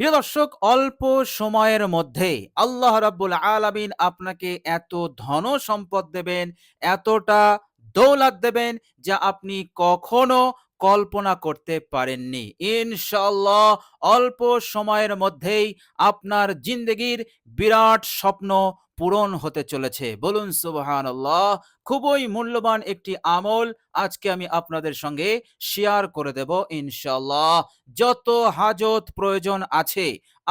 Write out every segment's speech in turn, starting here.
প্রিয় দর্শক, অল্প সময়ের মধ্যে আল্লাহ রাব্বুল আলামিন আপনাকে এত ধন সম্পদ দেবেন, এতটা দৌলাত দেবেন যা আপনি কখনো কল্পনা করতে পারেননি। ইনশাল্লাহ অল্প সময়ের মধ্যেই আপনার জিন্দগির বিরাট স্বপ্ন পূরণ হতে চলেছে। বলুন, সুবহানাল্লাহ, খুবই মূল্যবান একটি আমল আজকে আমি আপনাদের সঙ্গে শেয়ার করে দেব ইনশাল্লাহ যত হাজত প্রয়োজন আছে,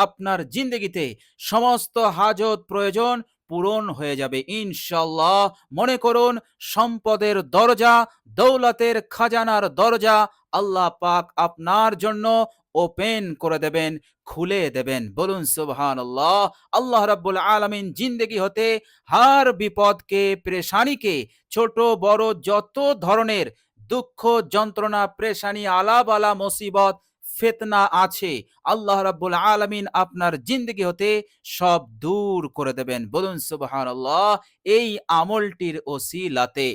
আপনার জিন্দগিতে সমস্ত হাজত প্রয়োজন পূরণ হয়ে যাবে। ইনশাল্লাহ মনে করুন, সম্পদের দরজা, দৌলতের খাজানার দরজা আল্লাহ পাক আপনার জন্য ওপেন করে দেবেন, খুলে দেবেন। বলুন সুবহান আল্লাহ আল্লাহ রাব্বুল আলামিন জিন্দেগি হতে হার বিপদকে, প্রেশানিকে, ছোট, বড় যত ধরনের দুঃখ, যন্ত্রণা, প্রেশানি আলাবালা মুসিবত ফেতনা আছে। আল্লাহ রাব্বুল আলামিন আপনার জিন্দগি হতে সব দূর করে দেবেন। বলুন, সুবহানাল্লাহ, এই আমলটির ওসিলাতে।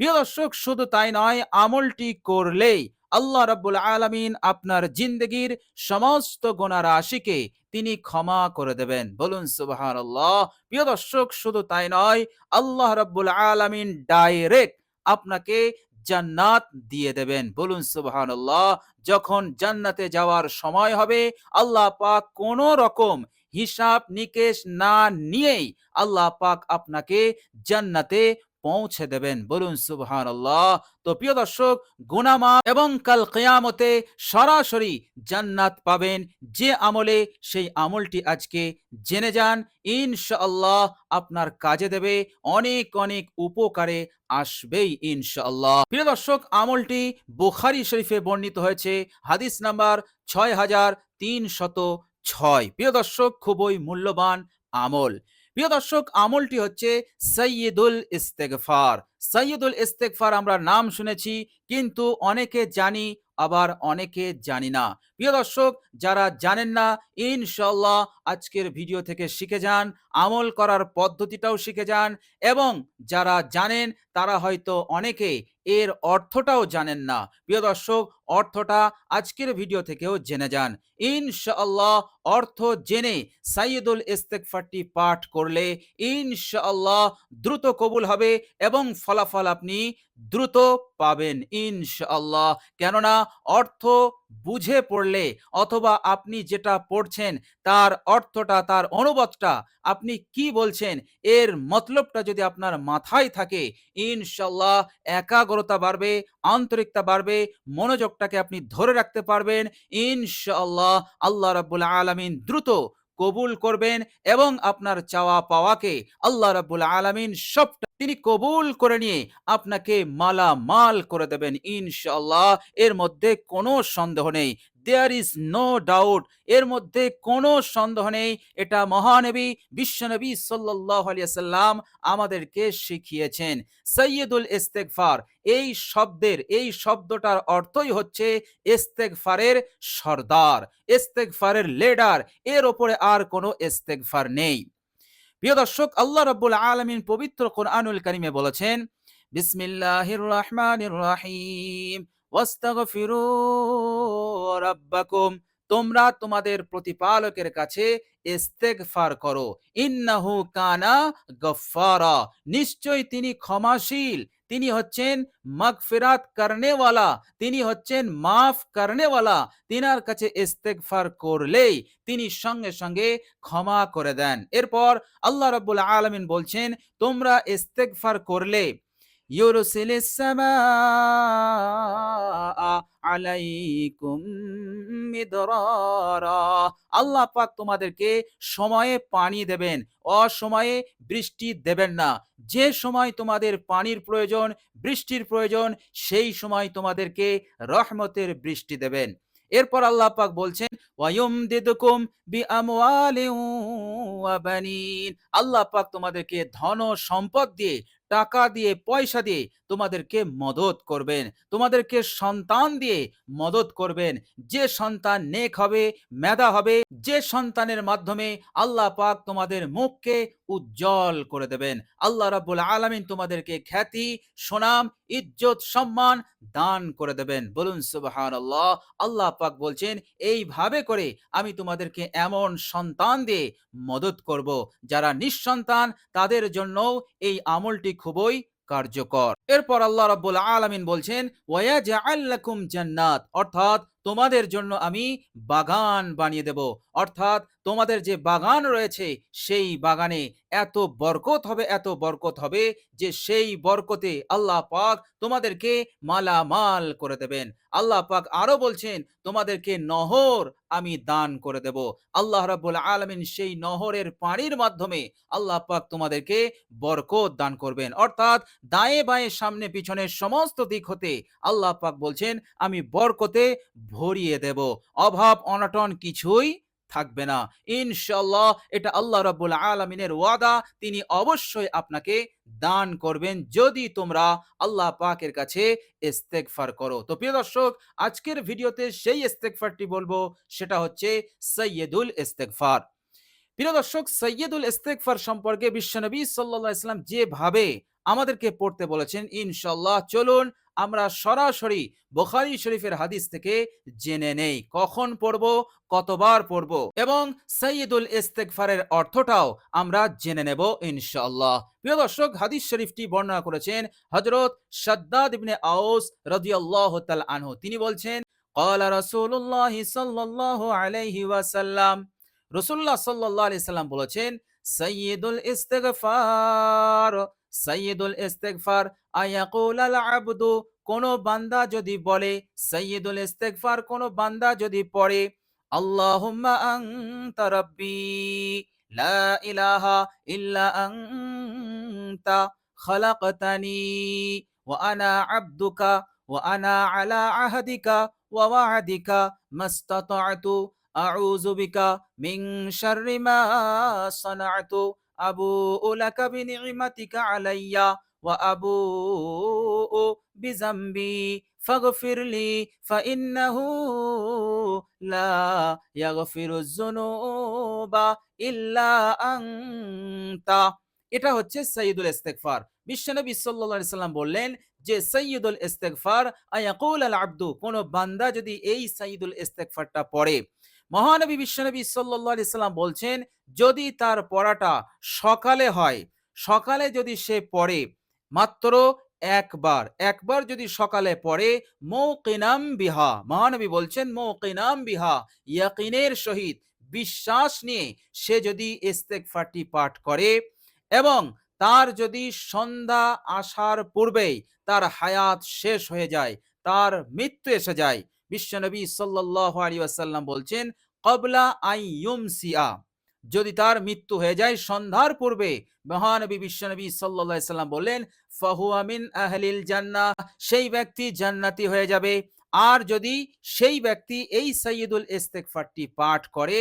প্রিয় দর্শক, শুধু তাই নয়, আমলটি করলেই আল্লাহ রাব্বুল আলামিন আপনার জিন্দগির সমস্ত গোনা রাশিকে তিনি ক্ষমা করে দেবেন। বলুন, সুবহানাল্লাহ। প্রিয় দর্শক, শুধু তাই নয়, আল্লাহ রাব্বুল আলামিন ডাইরেক্ট আপনাকে জান্নাত দিয়ে দেবেন। বলুন, সুবহানাল্লাহ, যখন জান্নাতে যাওয়ার সময় হবে, আল্লাহ পাক কোন রকম হিসাব নিকেশ না নিয়েই আল্লাহ পাক আপনাকে জান্নাতে পৌঁছে দেবেন। বলুন সুবহান আল্লাহ তো প্রিয় দর্শক গুনামা এবং কাল কেয়ামতে সরাসরি জান্নাত পাবেন। যে আমলে, সেই আমলটি আজকে জেনে যান। ইনশাআল্লাহ আপনার কাজে দেবে। অনেক অনেক উপকারে আসবেই ইনশাআল্লাহ। প্রিয় দর্শক, আমলটি বুখারি শরীফে বর্ণিত হয়েছে। হাদিস নাম্বার ছয় হাজার তিনশত ছয়। প্রিয় দর্শক, খুবই মূল্যবান আমল। প্রিয় দর্শক, আমলটি হচ্ছে সৈয়দুল ইস্তেকফার সৈয়দুল ইস্তেকফার আমরা নাম শুনেছি, কিন্তু অনেকে জানি, আবার অনেকে জানি না। প্রিয় দর্শক, যারা জানেন না ইনশাল্লাহ আজকের ভিডিও থেকে শিখে যান, আমল করার পদ্ধতিটাও শিখে যান, এবং যারা জানেন, তারা হয়তো অনেকে এর অর্থটাও জানেন না। প্রিয় দর্শক অর্থটা আজকের ভিডিও থেকেও জেনে যান। ইনশাআল্লাহ অর্থ জেনে সাইয়দুল ইস্তেকফারটি পাঠ করলে ইনশাআল্লাহ দ্রুত কবুল হবে এবং ফলাফল আপনি দ্রুত পাবেন ইনশাআল্লাহ। কেননা অর্থ বুঝে পড়লে অথবা আপনি যেটা পড়ছেন তার অর্থটা, তার অনুবাদটা আপনি কি বলছেন এর মতলবটা যদি আপনার মাথায় থাকে ইনশাল্লাহ একাগ্রতা বাড়বে, আন্তরিকতা বাড়বে মনোযোগটাকে আপনি ধরে রাখতে পারবেন। ইনশাল্লাহ আল্লাহ রাবুল আলমিন দ্রুত কবুল করবেন এবং আপনার চাওয়া পাওয়াকে আল্লাহ রাবুল আলমিন সবটা তিনি কবুল করে নিয়ে আপনাকে মালা মাল করে দেবেন। ইনশাল্লাহ এর মধ্যে কোনো সন্দেহ নেই। দেয়ার ইজ নো ডাউট এর মধ্যে কোনো সন্দেহ নেই। এটা মহানবী, বিশ্বনবী সাল্লাহ আলিয়াল্লাম আমাদেরকে শিখিয়েছেন। সৈয়দুল ইস্তেকফার এই শব্দের, এই শব্দটার অর্থই হচ্ছে ইস্তেকফারের সর্দার ইস্তেকফারের লেডার এর ওপরে আর কোনো ইস্তেকফার নেই। প্রিয় দর্শক, আল্লাহ রাব্বুল আলমিন পবিত্র কোরআনুল কারিমে বলেছেন, বিসমিল্লাহির রহমানির রহিম। রাব্বাকুম, তোমরা তোমাদের প্রতিপালকের কাছে ইস্তেগফার করো। ইন্নাহু কানা গফফারা নিশ্চয় তিনি ক্ষমাশীল, তিনি হচ্ছেন মাগফিরাত করনেওয়ালা, তিনি হচ্ছেন মাফ করনেওয়ালা, তিনার কাছে ইস্তেগফার করলেই তিনি সঙ্গে সঙ্গে ক্ষমা করে দেন। এরপর আল্লাহ রাব্বুল আলামিন বলছেন, তোমরা ইস্তেগফার করলে ইউরসিলিস সামাআ আলাইকুম মিদরারা আল্লাহ পাক তোমাদেরকে সময়ে পানি দেবেন, অসময়ে বৃষ্টি দেবেন না। যে সময় তোমাদের পানির প্রয়োজন, বৃষ্টির প্রয়োজন, সেই সময় তোমাদেরকে রহমতের বৃষ্টি দেবেন। এরপর আল্লাহ পাক বলছেন, ওয়ায়ুমদিদুকুম বিআমওয়ালিন ওয়া বানিন। আল্লাহ পাক তোমাদেরকে ধন সম্পদ দিয়ে টাকা দিয়ে, পয়সা দিয়ে তোমাদেরকে মদত করবেন। তোমাদেরকে সন্তান দিয়ে মদত করবেন। যে সন্তান নেক হবে, মেধা হবে, যে সন্তানের মাধ্যমে আল্লাহ পাক তোমাদের মুখকে উজ্জ্বল করে দেবেন। আল্লাহ রাব্বুল আলামিন তোমাদেরকে খ্যাতি, সুনাম, ইজ্জত, সম্মান দান করে দেবেন। বলুন, সুবহানাল্লাহ। আল্লাহ পাক বলছেন, এইভাবে করে আমি তোমাদেরকে এমন সন্তান দিয়ে মদত করব, যারা নিঃসন্তান, তাদের জন্য এই আমলটি খুবই কার্যকর। এরপর আল্লাহ রাব্বুল আলামিন বলছেন ওয়াজাআল লাকুম জান্নাত। অর্থাৎ তোমাদের জন্য আমি বাগান বানিয়ে দেব। অর্থাৎ তোমাদের যে বাগান রয়েছে, সেই বাগানে এত বরকত হবে, এত বরকত হবে যে সেই বরকতে আল্লাহ পাক তোমাদেরকে মালামাল করে দেবেন। আল্লাহ পাক আরও বলছেন, তোমাদেরকে নহর আমি দান করে দেব। আল্লাহ রাব্বুল আলামিন সেই নহরের পানির মাধ্যমে আল্লাহ পাক তোমাদেরকে বরকত দান করবেন। অর্থাৎ দায়ে বায়ে সামনে পিছনের সমস্ত দিক হতে আল্লাহ পাক বলছেন, আমি বরকতে ভরিয়ে দেব। অভাব, অনটন কিছুই থাকবে না। ইনশাল্লাহ এটা আল্লাহ রাব্বুল আলামিনের ওয়াদা। তিনি অবশ্যই আপনাকে দান করবেন যদি তোমরা আল্লাহ পাকের কাছে ইস্তেগফার করো। তো প্রিয় দর্শক, আজকের ভিডিওতে সেই ইস্তেকফারটি বলব, সেটা হচ্ছে সৈয়দুল ইস্তেকফার প্রিয় দর্শক, সৈয়দুল ইস্তেকফার সম্পর্কে বিশ্বনবী সাল্লাল্লাহু আলাইহি সাল্লাম যেভাবে আমাদেরকে পড়তে বলেছেন ইনশাল্লাহ চলুন আমরা সরাসরি বোখারি শরীফের হাদিস থেকে জেনে নেই। কখন পড়ব? কতবার পড়ব? এবং সৈয়দুল ইস্তেকফারের অর্থটাও আমরা জেনে নেব ইনশাল্লাহ প্রিয় দর্শক, হাদিস শরীফটি বর্ণনা করেছেন হজরত সাদ্দাদ ইবনে আউস রাদিয়াল্লাহু তাআলা আনহু। তিনি বলছেন, ক্বালা রাসূলুল্লাহ সাল্লাল্লাহু আলাইহি ওয়াসাল্লাম। রাসূলুল্লাহ সাল্লাল্লাহু আলাইহি সাল্লাম বলেছেন সৈয়দুল ইস্তেগফার। সাইয়্যিদুল ইস্তেগফার, আয়াকুল আবদু কোন বান্দা যদি বলে সাইয়্যিদুল ইস্তেগফার কোন বান্দা যদি পড়ে, আল্লাহুম্মা আনতা রাব্বি, লা ইলাহা ইল্লা আনতা খালাকতানি, ওয়া আনা আবদুকা, ওয়া আনা আলা আহদিকা, ওয়া ওয়া'দিকা, মাস্তাতা'তু, আউযু বিকা মিন শাররি মা সানা'তু আবুউ লাকা বিনি'মাতিকা আলাইয়া ওয়া আবুউ বিযামবি ফাগফির লি ফাইন্নাহু লা ইয়াগফিরুয যুনুবা ইল্লা আনতা। এটা হচ্ছে সাইয়্যিদুল ইস্তেগফার। বিশ্বনবী সাল্লাল্লাহু আলাইহি সাল্লাম বললেন যে, সাইয়্যিদুল ইস্তেগফার আয়াকুল আল আবদু কোন বান্দা যদি এই সাইয়্যিদুল ইস্তেগফারটা পড়ে মহানবী বিশ্বনবী আলাইহি সাল্লাম বলছেন, যদি তার পড়াটা সকালে হয়, সকালে যদি সে পড়ে, মাত্র একবার একবার যদি সকালে পড়ে, মৌকিনাম বিহা। মহানবী বলছেন, মৌকিনাম বিহা, ইয়াকিনের সহিত বিশ্বাস নিয়ে সে যদি ইস্তেগফারটি পাঠ করে এবং তার যদি সন্ধ্যা আসার পূর্বেই তার হায়াত শেষ হয়ে যায়, তার মৃত্যু এসে যায় বিশ্বনবী সাল্লাল্লাহু আলাইহি ওয়াসাল্লাম বলছেন, কবলা আই ইউমসিয়া। যদি তার মৃত্যু হয়ে যায় সন্ধ্যার পূর্বে, মহানবী বিশ্বনবী আলাইহি সাল্লাম বললেন, ফাহুয়া মিন আহলিল জান্নাহ। সেই ব্যক্তি জান্নাতি হয়ে যাবে। আর যদি সেই ব্যক্তি এই সাইয়্যিদুল ইস্তেগফারটি পাঠ করে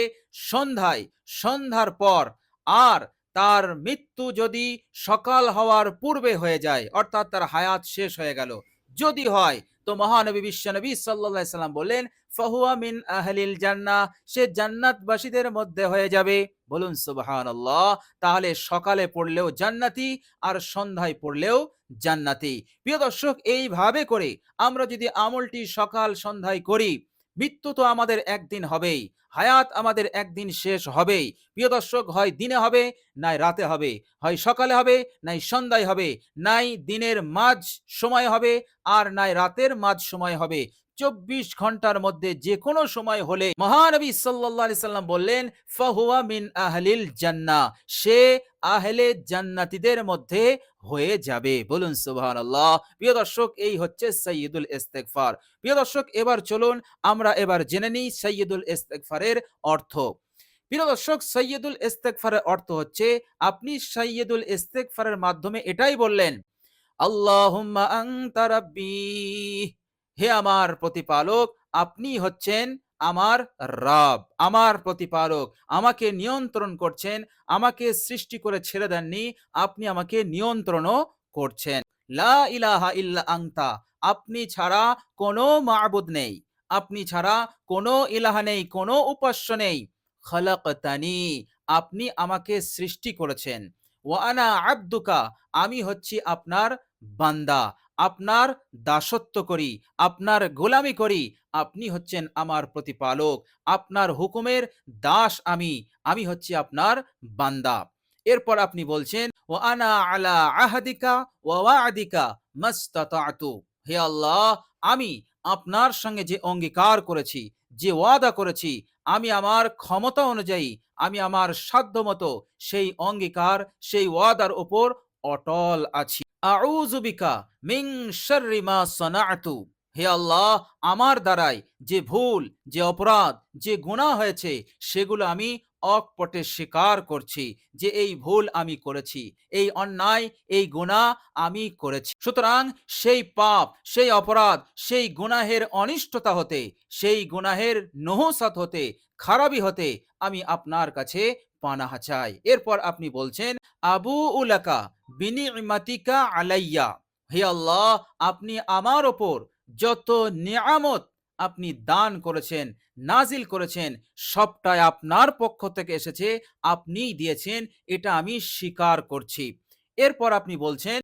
সন্ধ্যায়, সন্ধ্যার পর, আর তার মৃত্যু যদি সকাল হওয়ার পূর্বে হয়ে যায়, অর্থাৎ তার হায়াত শেষ হয়ে গেল যদি হয়, তো মহানবী বিশ্বনবী সাল্লাল্লাহু সাল্লাম বললেন, ফাহুয়া মিন আহলিল জান্না সে জান্নাতবাসীদের মধ্যে হয়ে যাবে। বলুন, সুবহানাল্লাহ, তাহলে সকালে পড়লেও জান্নাতি আর সন্ধ্যায় পড়লেও জান্নাতি। প্রিয় দর্শক, এইভাবে করে আমরা যদি আমলটি সকাল সন্ধ্যায় করি মৃত্যু তো আমাদের একদিন হবেই, হায়াত আমাদের একদিন শেষ হবেই। প্রিয় দর্শক, হয় দিনে হবে, নাই রাতে হবে। হয় সকালে হবে, নাই সন্ধ্যায় হবে। নাই দিনের মাঝ সময় হবে, আর নাই রাতের মাঝ সময় হবে। চব্বিশ ঘণ্টার মধ্যে যে কোনো সময় হলে মহানবী আলাইহি সাল্লাম বললেন, ফাহুয়া মিন আহলিল জান্নাহ সে আহলে জান্নাতীদের মধ্যে হয়ে যাবে। বলুন সুবহানাল্লাহ। প্রিয় দর্শক, এই হচ্ছে সাইয়্যিদুল ইস্তেগফার। প্রিয় দর্শক, এবার চলুন আমরা এবার জেনে নিই সাইয়্যিদুল ইস্তেগফারের অর্থ। প্রিয় দর্শক সৈয়দুল ইস্তেগফারের অর্থ হচ্ছে, আপনি সৈয়দুল ইস্তেগফারের মাধ্যমে এটাই বললেন, আল্লাহুম্মা আনতা রাব্বি হে আমার প্রতিপালক, আপনি হচ্ছেন আমার রব, আমার প্রতিপালক। আমাকে নিয়ন্ত্রণ করছেন, আমাকে সৃষ্টি করে ছেড়ে দেননি, আপনি আমাকে নিয়ন্ত্রণও করছেন। লা ইলাহা ইল্লা আংতা আপনি ছাড়া কোনো মাবুদ নেই, আপনি ছাড়া কোনো ইলাহা নেই, কোনো উপাস্য নেই। খালাকতানি, আপনি আমাকে সৃষ্টি করেছেন। ওয়ানা আব্দুকা, আমি হচ্ছি আপনার বান্দা আপনার দাসত্ব করি, আপনার গোলামি করি, আপনি হচ্ছেন আমার প্রতিপালক, আপনার হুকুমের দাস আমি আমি হচ্ছি আপনার বান্দা। এরপর আপনি বলছেন, ও আনা আলা আহাদিকা, ওয়া ওয়াদিকা মাস্তাতাতু। হে আল্লাহ, আমি আপনার সঙ্গে যে অঙ্গীকার করেছি, যে ওয়াদা করেছি, আমি আমার ক্ষমতা অনুযায়ী, আমি আমার সাধ্য মতো সেই অঙ্গীকার, সেই ওয়াদার ওপর অটল আছি। আউজুবিকা মিং শাররি মা সানাতু। হে আল্লাহ, আমার দ্বারাই যে ভুল, যে অপরাধ, যে গুনাহ হয়েছে, সেগুলো আমি অকপটে স্বীকার করছি যে এই ভুল আমি করেছি, এই অন্যায়, এই গুনাহ আমি করেছি। সুতরাং সেই পাপ, সেই অপরাধ, সেই গুনাহের অনিষ্টতা হতে, সেই গুনাহের নহসাত হতে খারাপি হতে আমি আপনার কাছে পানাহা চাই। এরপর আপনি বলছেন, আবু উলাকা বিনি ইমাতিকা আলাইয়া। হে আল্লাহ, আপনি আমার ওপর যত নিয়ামত আপনি দান করেছেন, নাজিল করেছেন, সবটাই আপনার পক্ষ থেকে এসেছে, আপনিই দিয়েছেন, এটা আমি স্বীকার করছি। এরপর আপনি বলছেন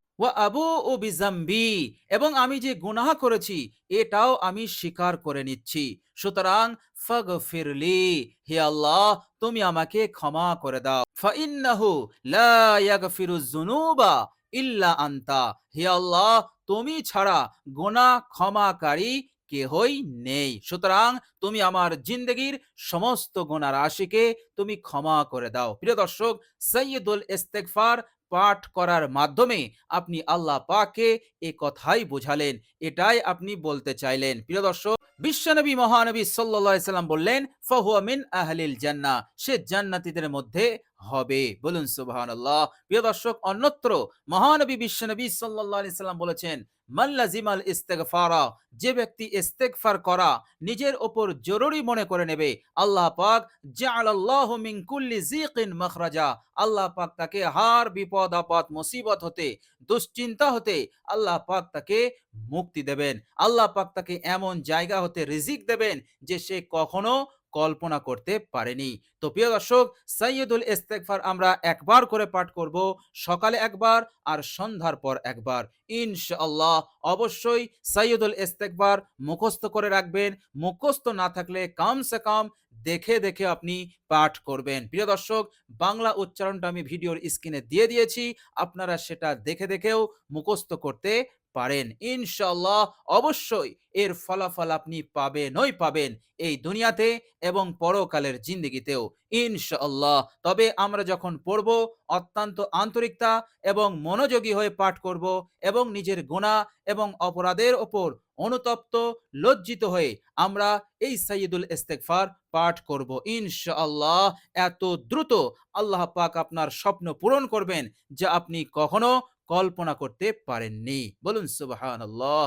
আবু ও বিজাম্বি এবং আমি যে গুনাহ করেছি, এটাও আমি স্বীকার করে নিচ্ছি। সুতরাং হে আল্লাহ, তুমি আমাকে ক্ষমা করে দাও। ফাইন্নাহু ইল্লা আনতা, হে আল্লাহ, তুমি ছাড়া গোনা ক্ষমাকারী কেহই নেই। সুতরাং তুমি আমার জিন্দগির সমস্ত গোনা রাশিকে তুমি ক্ষমা করে দাও। প্রিয় দর্শক সৈয়দুল ইস্তেগফার পাঠ করার মাধ্যমে আপনি আল্লাহ পাকে এ কথাই বোঝালেন, এটাই আপনি বলতে চাইলেন। প্রিয় দর্শক, বিশ্বনবী মহানবী সাল্লাম বললেন, ফাহুয়া মিন আহলিল জান্না সে জান্নাতীদের মধ্যে হবে। বলুন, সুবহানাল্লাহ। প্রিয় দর্শক, অন্যত্র মহানবী বিশ্বনবী আলাইহি সাল্লাম বলেছেন মাল্লাজিমাল ইস্তেগফারা যে ব্যক্তি ইস্তেগফার করা নিজের ওপর জরুরি মনে করে নেবে, আল্লাহ পাক জাআলাল্লাহু মিন কুল্লি যিকিন মাখরাজা। আল্লাহ পাক তাকে হার, বিপদ, আপদ, মুসিবত হতে, দুশ্চিন্তা হতে আল্লাহ পাক তাকে মুক্তি দেবেন। আল্লাহ পাক তাকে এমন জায়গা হতে রিজিক দেবেন যে সে কখনো কল্পনা করতে পারেনি। তো প্রিয় দর্শক সৈয়দুল ইস্তেগফার আমরা একবার করে পাঠ করব, সকালে একবার আর সন্ধ্যার পর একবার। ইনশাআল্লাহ অবশ্যই সৈয়দুল ইস্তেগফার মুখস্থ করে রাখবেন। মুখস্থ না থাকলে কম সে কম দেখে দেখে আপনি পাঠ করবেন। প্রিয় দর্শক, বাংলা উচ্চারণটা আমি ভিডিওর স্ক্রিনে দিয়ে দিয়েছি। আপনারা সেটা দেখে দেখেও মুখস্থ করতে পারেন। ইনশাল্লাহ অবশ্যই এর ফলাফল আপনি পাবেনই পাবেন এই দুনিয়াতে এবং পরকালের জিন্দিগিতেও ইনশাল্লাহ তবে আমরা যখন পড়ব, অত্যন্ত আন্তরিকতা এবং মনোযোগী হয়ে পাঠ করব এবং নিজের গুণা এবং অপরাধের ওপর অনুতপ্ত, লজ্জিত হয়ে আমরা এই সাইয়দুল ইস্তেকফার পাঠ করব। ইনশাআল্লাহ এত দ্রুত আল্লাহ পাক আপনার স্বপ্ন পূরণ করবেন যা আপনি কখনো কল্পনা করতে পারেননি। বলুন সুবহানাল্লাহ।